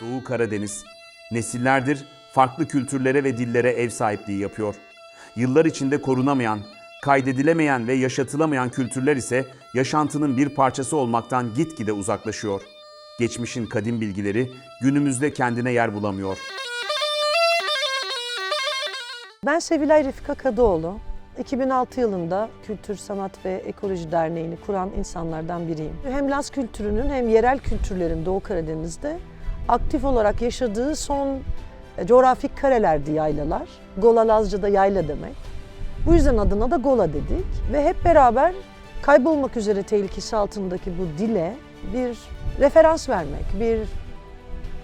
Doğu Karadeniz nesillerdir farklı kültürlere ve dillere ev sahipliği yapıyor. Yıllar içinde korunamayan, kaydedilemeyen ve yaşatılamayan kültürler ise yaşantının bir parçası olmaktan gitgide uzaklaşıyor. Geçmişin kadim bilgileri günümüzde kendine yer bulamıyor. Ben Sevilay Refika Kadıoğlu. 2006 yılında Kültür, Sanat ve Ekoloji Derneği'ni kuran insanlardan biriyim. Hem Laz kültürünün hem yerel kültürlerin Doğu Karadeniz'de aktif olarak yaşadığı son e, coğrafik karelerdi yaylalar. Gola Lazca'da yayla demek. Bu yüzden adına da Gola dedik ve hep beraber kaybolmak üzere tehlikesi altındaki bu dile bir referans vermek, bir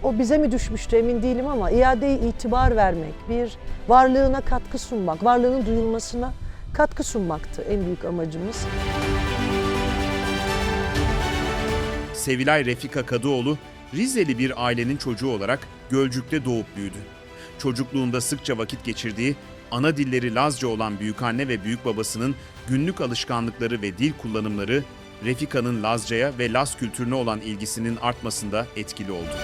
o bize mi düşmüştü emin değilim ama iade itibar vermek, bir varlığına katkı sunmak, varlığının duyulmasına katkı sunmaktı en büyük amacımız. Sevilay Refika Kadıoğlu, Rizeli bir ailenin çocuğu olarak Gölcük'te doğup büyüdü. Çocukluğunda sıkça vakit geçirdiği, ana dilleri Lazca olan büyükanne ve büyükbabasının günlük alışkanlıkları ve dil kullanımları, Refika'nın Lazca'ya ve Laz kültürüne olan ilgisinin artmasında etkili oldu.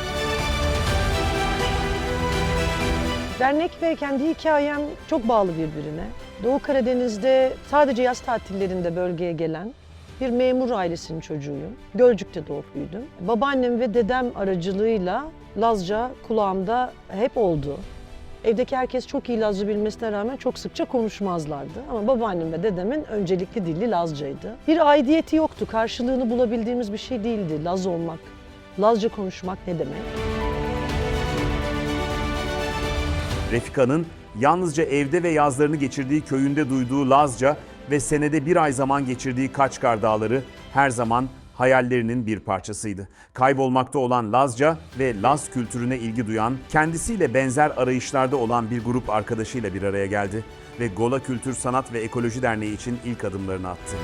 Dernek ve kendi hikayem çok bağlı birbirine. Doğu Karadeniz'de sadece yaz tatillerinde bölgeye gelen bir memur ailesinin çocuğuyum. Gölcük'te doğup büyüdüm. Babaannem ve dedem aracılığıyla Lazca kulağımda hep oldu. Evdeki herkes çok iyi Lazca bilmesine rağmen çok sıkça konuşmazlardı. Ama babaannem ve dedemin öncelikli dili Lazcaydı. Bir aidiyeti yoktu, karşılığını bulabildiğimiz bir şey değildi Laz olmak. Lazca konuşmak ne demek? Refika'nın yalnızca evde ve yazlarını geçirdiği köyünde duyduğu Lazca ve senede bir ay zaman geçirdiği Kaçkar Dağları her zaman hayallerinin bir parçasıydı. Kaybolmakta olan Lazca ve Laz kültürüne ilgi duyan, kendisiyle benzer arayışlarda olan bir grup arkadaşıyla bir araya geldi ve Gola Kültür Sanat ve Ekoloji Derneği için ilk adımlarını attı.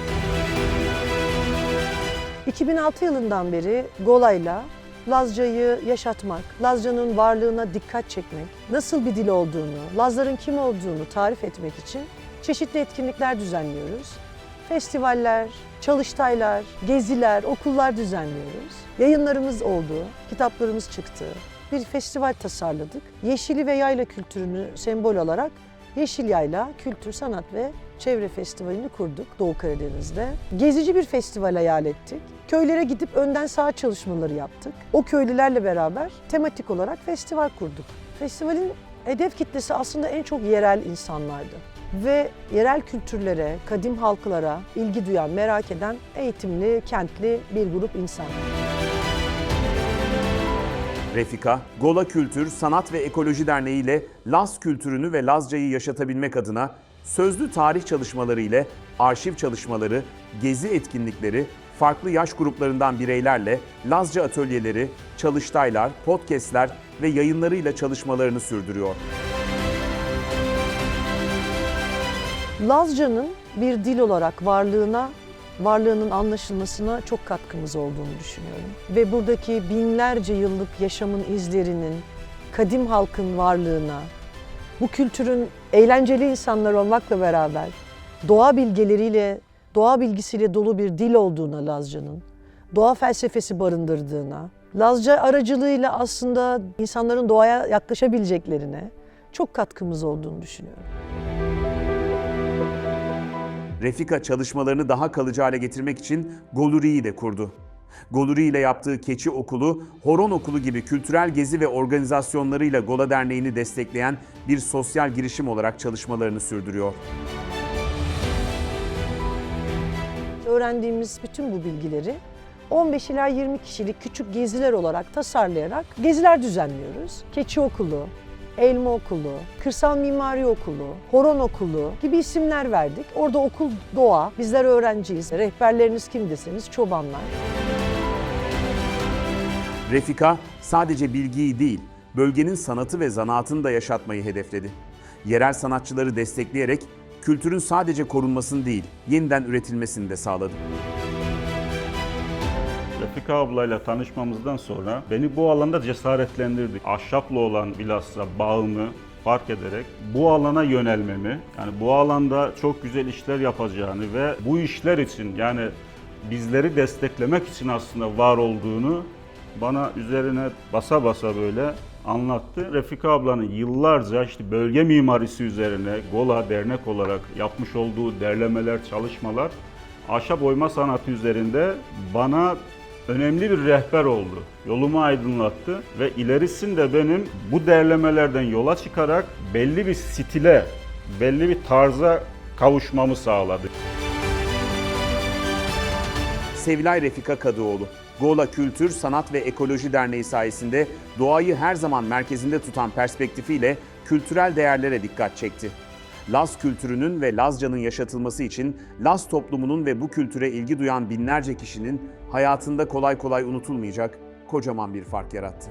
2006 yılından beri Gola'yla Lazca'yı yaşatmak, Lazca'nın varlığına dikkat çekmek, nasıl bir dil olduğunu, Lazların kim olduğunu tarif etmek için çeşitli etkinlikler düzenliyoruz. Festivaller, çalıştaylar, geziler, okullar düzenliyoruz. Yayınlarımız oldu, kitaplarımız çıktı. Bir festival tasarladık. Yeşili ve yayla kültürünü sembol olarak Yeşil Yayla Kültür, Sanat ve Çevre Festivali'ni kurduk Doğu Karadeniz'de. Gezici bir festival hayal ettik. Köylere gidip önden saha çalışmaları yaptık. O köylülerle beraber tematik olarak festival kurduk. Festivalin hedef kitlesi aslında en çok yerel insanlardı. Ve yerel kültürlere, kadim halklara ilgi duyan, merak eden eğitimli, kentli bir grup insan. Refika, Gola Kültür, Sanat ve Ekoloji Derneği ile Laz kültürünü ve Lazca'yı yaşatabilmek adına sözlü tarih çalışmaları ile arşiv çalışmaları, gezi etkinlikleri, farklı yaş gruplarından bireylerle Lazca atölyeleri, çalıştaylar, podcastler ve yayınlarıyla çalışmalarını sürdürüyor. Lazca'nın bir dil olarak varlığına, varlığının anlaşılmasına çok katkımız olduğunu düşünüyorum. Ve buradaki binlerce yıllık yaşamın izlerinin, kadim halkın varlığına, bu kültürün eğlenceli insanlar olmakla beraber doğa bilgeleriyle, doğa bilgisiyle dolu bir dil olduğuna Lazca'nın, doğa felsefesi barındırdığına, Lazca aracılığıyla aslında insanların doğaya yaklaşabileceklerine çok katkımız olduğunu düşünüyorum. Refika çalışmalarını daha kalıcı hale getirmek için Goluri'yi de kurdu. Goluri ile yaptığı Keçi Okulu, Horon Okulu gibi kültürel gezi ve organizasyonlarıyla Gola Derneği'ni destekleyen bir sosyal girişim olarak çalışmalarını sürdürüyor. öğrendiğimiz bütün bu bilgileri 15 ila 20 kişilik küçük geziler olarak tasarlayarak geziler düzenliyoruz. Keçi Okulu, Elma Okulu, Kırsal Mimari Okulu, Horon Okulu gibi isimler verdik. Orada okul doğa, bizler öğrenciyiz. Rehberleriniz kim deseniz çobanlar. Refika sadece bilgiyi değil, bölgenin sanatı ve zanaatını da yaşatmayı hedefledi. Yerel sanatçıları destekleyerek kültürün sadece korunmasını değil, yeniden üretilmesini de sağladı. Refika ablayla tanışmamızdan sonra beni bu alanda cesaretlendirdi. Ahşapla olan bilhassa bağımı fark ederek bu alana yönelmemi, yani bu alanda çok güzel işler yapacağını ve bu işler için yani bizleri desteklemek için aslında var olduğunu bana üzerine basa basa böyle anlattı. Refika ablanın yıllarca işte bölge mimarisi üzerine GOLA dernek olarak yapmış olduğu derlemeler, çalışmalar ahşap oyma sanatı üzerinde bana önemli bir rehber oldu. Yolumu aydınlattı ve ilerisinde benim bu derlemelerden yola çıkarak belli bir stile, belli bir tarza kavuşmamı sağladı. Sevilay Refika Kadıoğlu. Gola Kültür, Sanat ve Ekoloji Derneği sayesinde doğayı her zaman merkezinde tutan perspektifiyle kültürel değerlere dikkat çekti. Laz kültürünün ve Lazca'nın yaşatılması için Laz toplumunun ve bu kültüre ilgi duyan binlerce kişinin hayatında kolay kolay unutulmayacak kocaman bir fark yarattı.